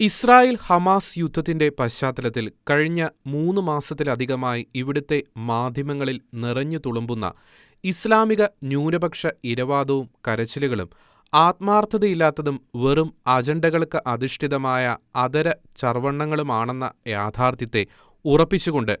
Israel Hamas യുദ്ധത്തിന്റെ പശ്ചാത്തലത്തിൽ കഴിഞ്ഞ മൂന്ന് മാസത്തിലധികമായി ഇവിടുത്തെ മാധ്യമങ്ങളിൽ നിറഞ്ഞു തുളുമ്പുന്ന ഇസ്ലാമിക ന്യൂനപക്ഷ ഇരവാദവും കരച്ചിലുകളും ആത്മാർത്ഥതയില്ലാത്തതും വെറും അജണ്ടകൾക്ക് അധിഷ്ഠിതമായ അതര ചർവണ്ണങ്ങളുമാണെന്ന യാഥാർത്ഥ്യത്തെ ഉറപ്പിച്ചുകൊണ്ട്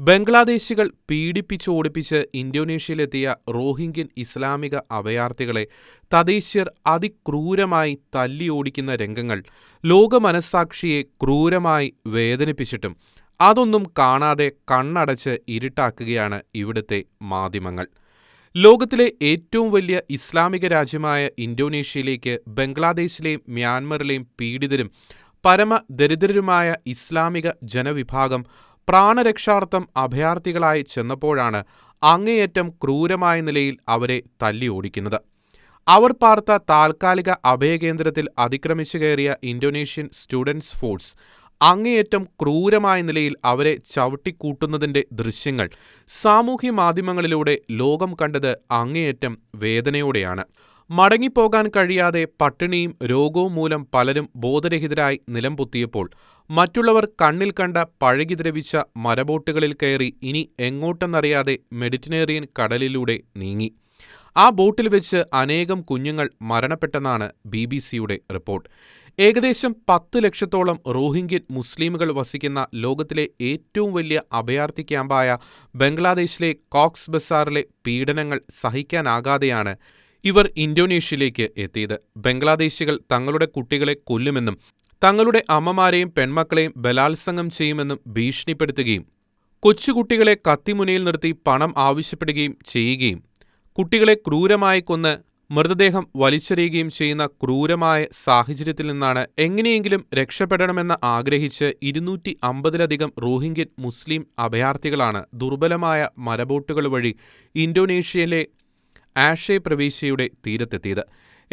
ബംഗ്ലാദേശികൾ പീഡിപ്പിച്ചോടിപ്പിച്ച് ഇന്തോനേഷ്യയിലെത്തിയ റോഹിംഗ്യൻ ഇസ്ലാമിക അഭയാർത്ഥികളെ തദ്ദേശീയർ അതിക്രൂരമായി തല്ലിയോടിക്കുന്ന രംഗങ്ങൾ ലോകമനസ്സാക്ഷിയെ ക്രൂരമായി വേദനിപ്പിച്ചിട്ടും അതൊന്നും കാണാതെ കണ്ണടച്ച് ഇരുട്ടാക്കുകയാണ് ഇവിടുത്തെ മാധ്യമങ്ങൾ. ലോകത്തിലെ ഏറ്റവും വലിയ ഇസ്ലാമിക രാജ്യമായ ഇന്തോനേഷ്യയിലേക്ക് ബംഗ്ലാദേശിലെയും മ്യാൻമറിലെയും പീഡിതരും പരമദരിദ്രരുമായ ഇസ്ലാമിക ജനവിഭാഗം പ്രാണരക്ഷാർത്ഥം അഭയാർത്ഥികളായി ചെന്നപ്പോഴാണ് അങ്ങേയറ്റം ക്രൂരമായ നിലയിൽ അവരെ തല്ലി ഓടിക്കുന്നത്. അവർ പാർത്ത താൽക്കാലിക അഭയകേന്ദ്രത്തിൽ അതിക്രമിച്ചു കയറിയ ഇന്തോനേഷ്യൻ സ്റ്റുഡൻസ് ഫോഴ്സ് അങ്ങേയറ്റം ക്രൂരമായ നിലയിൽ അവരെ ചവിട്ടിക്കൂട്ടുന്നതിന്റെ ദൃശ്യങ്ങൾ സാമൂഹ്യ മാധ്യമങ്ങളിലൂടെ ലോകം കണ്ടത് അങ്ങേയറ്റം വേദനയോടെയാണ്. മടങ്ങിപ്പോകാൻ കഴിയാതെ പട്ടിണിയും രോഗവും മൂലം പലരും ബോധരഹിതരായി നിലംപൊത്തിയപ്പോൾ മറ്റുള്ളവർ കണ്ണിൽ കണ്ട പഴകി ദ്രവിച്ച മരബോട്ടുകളിൽ കയറി ഇനി എങ്ങോട്ടെന്നറിയാതെ മെഡിറ്ററേനിയൻ കടലിലൂടെ നീങ്ങി. ആ ബോട്ടിൽ വെച്ച് അനേകം കുഞ്ഞുങ്ങൾ മരണപ്പെട്ടെന്നാണ് ബി ബി സിയുടെ റിപ്പോർട്ട്. ഏകദേശം പത്ത് ലക്ഷത്തോളം റോഹിംഗ്യൻ മുസ്ലിമുകൾ വസിക്കുന്ന ലോകത്തിലെ ഏറ്റവും വലിയ അഭയാർത്ഥി ക്യാമ്പായ ബംഗ്ലാദേശിലെ കോക്സ് ബസാറിലെ പീഡനങ്ങൾ സഹിക്കാനാകാതെയാണ് ഇവർ ഇന്തോനേഷ്യയിലേക്ക് എത്തിയത്. ബംഗ്ലാദേശികൾ തങ്ങളുടെ കുട്ടികളെ കൊല്ലുമെന്നും തങ്ങളുടെ അമ്മമാരെയും പെൺമക്കളെയും ബലാത്സംഗം ചെയ്യുമെന്നും ഭീഷണിപ്പെടുത്തുകയും കൊച്ചുകുട്ടികളെ കത്തിമുനയിൽ നിർത്തി പണം ആവശ്യപ്പെടുകയും ചെയ്യുകയും കുട്ടികളെ ക്രൂരമായി കൊന്ന് മൃതദേഹം വലിച്ചെറിയുകയും ചെയ്യുന്ന ക്രൂരമായ സാഹചര്യത്തിൽ നിന്നാണ് എങ്ങനെയെങ്കിലും രക്ഷപ്പെടണമെന്ന് ആഗ്രഹിച്ച് ഇരുന്നൂറ്റി അമ്പതിലധികം റോഹിംഗ്യൻ മുസ്ലിം അഭയാർത്ഥികളാണ് ദുർബലമായ മരബോട്ടുകൾ വഴി ഇന്തോനേഷ്യയിലെ ആഷെ പ്രവിശ്യയുടെ തീരത്തെത്തിയത്.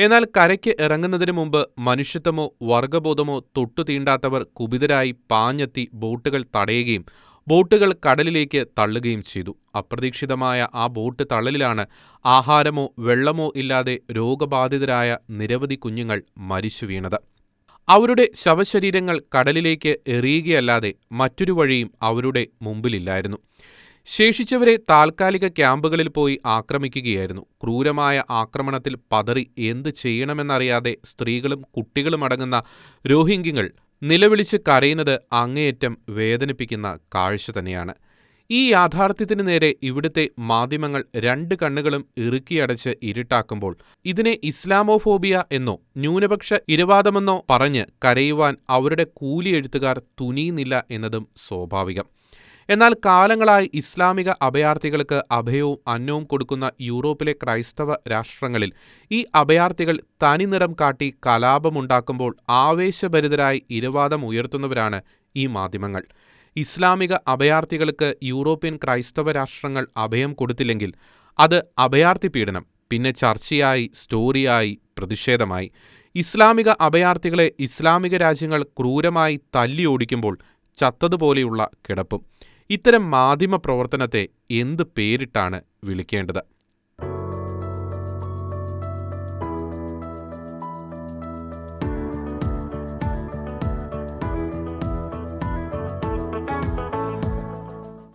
എന്നാൽ കരയ്ക്ക് ഇറങ്ങുന്നതിന് മുമ്പ് മനുഷ്യത്വമോ വർഗബോധമോ തൊട്ടു തീണ്ടാത്തവർ കുപിതരായി പാഞ്ഞെത്തി ബോട്ടുകൾ തടയുകയും ബോട്ടുകൾ കടലിലേക്ക് തള്ളുകയും ചെയ്തു. അപ്രതീക്ഷിതമായ ആ ബോട്ട് തള്ളലിലാണ് ആഹാരമോ വെള്ളമോ ഇല്ലാതെ രോഗബാധിതരായ നിരവധി കുഞ്ഞുങ്ങൾ മരിച്ചു വീണത്. അവരുടെ ശവശരീരങ്ങൾ കടലിലേക്ക് എറിയുകയല്ലാതെ മറ്റൊരു വഴിയും അവരുടെ മുമ്പിലില്ലായിരുന്നു. ശേഷിച്ചവരെ താൽക്കാലിക ക്യാമ്പുകളിൽ പോയി ആക്രമിക്കുകയായിരുന്നു. ക്രൂരമായ ആക്രമണത്തിൽ പതറി എന്ത് ചെയ്യണമെന്നറിയാതെ സ്ത്രീകളും കുട്ടികളും അടങ്ങുന്ന രോഹിംഗ്യങ്ങൾ നിലവിളിച്ച് കരയുന്നത് അങ്ങേയറ്റം വേദനിപ്പിക്കുന്ന കാഴ്ച തന്നെയാണ്. ഈ യാഥാർത്ഥ്യത്തിന് നേരെ ഇവിടുത്തെ മാധ്യമങ്ങൾ രണ്ട് കണ്ണുകളും ഇറുക്കിയടച്ച് ഇരുട്ടാക്കുമ്പോൾ ഇതിനെ ഇസ്ലാമോഫോബിയ എന്നോ ന്യൂനപക്ഷ ഇരവാദമെന്നോ പറഞ്ഞ് കരയുവാൻ അവരുടെ കൂലിയെഴുത്തുകാർ തുനിയുന്നില്ല എന്നതും സ്വാഭാവികം. എന്നാൽ കാലങ്ങളായി ഇസ്ലാമിക അഭയാർത്ഥികൾക്ക് അഭയവും അന്നവും കൊടുക്കുന്ന യൂറോപ്പിലെ ക്രൈസ്തവ രാഷ്ട്രങ്ങളിൽ ഈ അഭയാർത്ഥികൾ തനിനിറം കാട്ടി കലാപമുണ്ടാക്കുമ്പോൾ ആവേശഭരിതരായി ഇരവാദം ഉയർത്തുന്നവരാണ് ഈ മാധ്യമങ്ങൾ. ഇസ്ലാമിക അഭയാർത്ഥികൾക്ക് യൂറോപ്യൻ ക്രൈസ്തവ രാഷ്ട്രങ്ങൾ അഭയം കൊടുത്തില്ലെങ്കിൽ അത് അഭയാർത്ഥി പീഡനം പിന്നെ ചർച്ചയായി സ്റ്റോറിയായി പ്രതിഷേധമായി. ഇസ്ലാമിക അഭയാർത്ഥികളെ ഇസ്ലാമിക രാജ്യങ്ങൾ ക്രൂരമായി തല്ലി ഓടിക്കുമ്പോൾ ചത്തതുപോലെയുള്ള കിടപ്പും. ഇത്തരം മാധ്യമ പ്രവർത്തനത്തെ എന്ത് പേരിട്ടാണ് വിളിക്കേണ്ടത്?